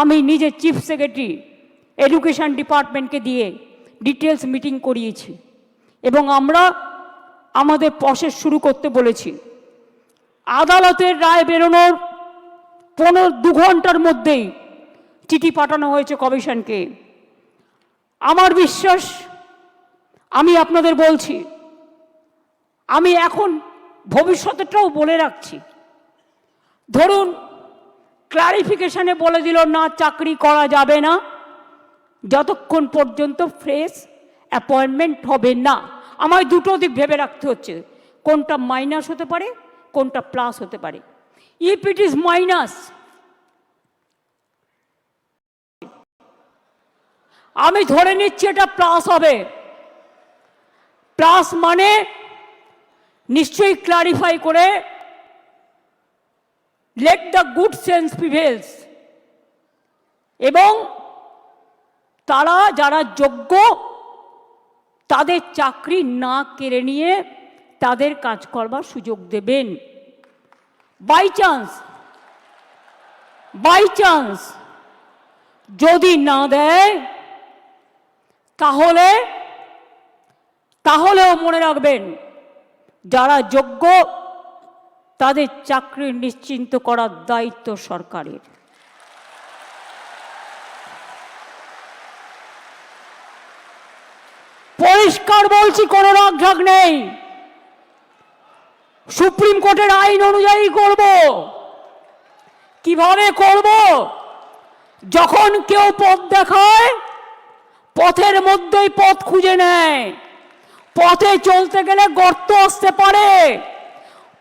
আমি নিজে chief secretary education ডিপার্টমেন্টকে দিয়ে ডিটেলস মিটিং করিয়েছি। এবং আমরা আমাদের প্রসেস শুরু করতে বলেছি। আদালতের রায় বেরোনোর পনেরো দু ঘণ্টার মধ্যেই চিঠি পাঠানো হয়েছে কমিশনকে। আমার বিশ্বাস, আমি আপনাদের বলছি, আমি এখন ভবিষ্যতেরটাও বলে রাখছি। ধরুন ক্লারিফিকেশনে বলে দিল, না, চাকরি করা যাবে না। যতক্ষণ পর্যন্ত ফ্রেশ অ্যাপয়েন্টমেন্ট হবে না। আমায় দুটো দিক ভেবে রাখতে হচ্ছে। কোনটা মাইনাস হতে পারে, কোনটা প্লাস হতে পারে। ইফ ইট ইজ মাইনাস আমি ধরে নিচ্ছি এটা প্লাস হবে। প্লাস মানে নিশ্চয়ই ক্লারিফাই করে let the good sense prevails এবং তারা যারা যোগ্য, তাদের চাকরি না কেড়ে নিয়ে তাদের কাজ করবার সুযোগ দেবেন। বাই চান্স বাই চান্স যদি না দেয়, তাহলে, তাহলেও মনে রাখবেন, যারা যোগ্য তাদের চাকরি নিশ্চিন্ত করার দায়িত্ব সরকারের। পরিষ্কার বলছি, কোনো রাগঢাক নেই। সুপ্রিম কোর্টের আইন অনুযায়ী করব। কীভাবে করব? যখন কেউ পথ দেখায়, পথের মধ্যেই পথ খুঁজে নেয়। পথে চলতে গেলে গর্ত আসতে পারে।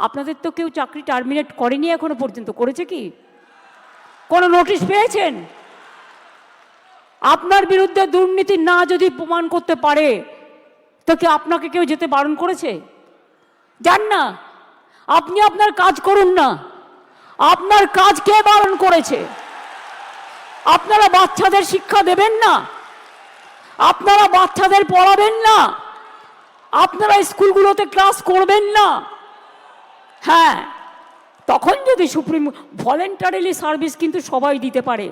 আপনাদের তো কেউ চাকরি টার্মিনেট করেনি এখনও পর্যন্ত, করেছে কি? কোনো নোটিশ পেয়েছেন? আপনার বিরুদ্ধে দুর্নীতি না যদি প্রমাণ করতে পারে, তো কি আপনাকে কেউ যেতে বারণ করেছে? যান না। আপনি আপনার কাজ করুন না। আপনার কাজ কে বারণ করেছে? আপনারা বাচ্চাদের শিক্ষা দেবেন না? আপনারা বাচ্চাদের পড়াবেন না? আপনারা স্কুলগুলোতে ক্লাস করবেন না? হ্যাঁ তখন যদি সুপ্রিম ভলেন্টারিলি সার্ভিস কিন্তু সবাই দিতে পারে,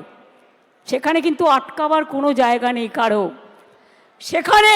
সেখানে কিন্তু আটকাবার কোনো জায়গা নেই কারও। সেখানে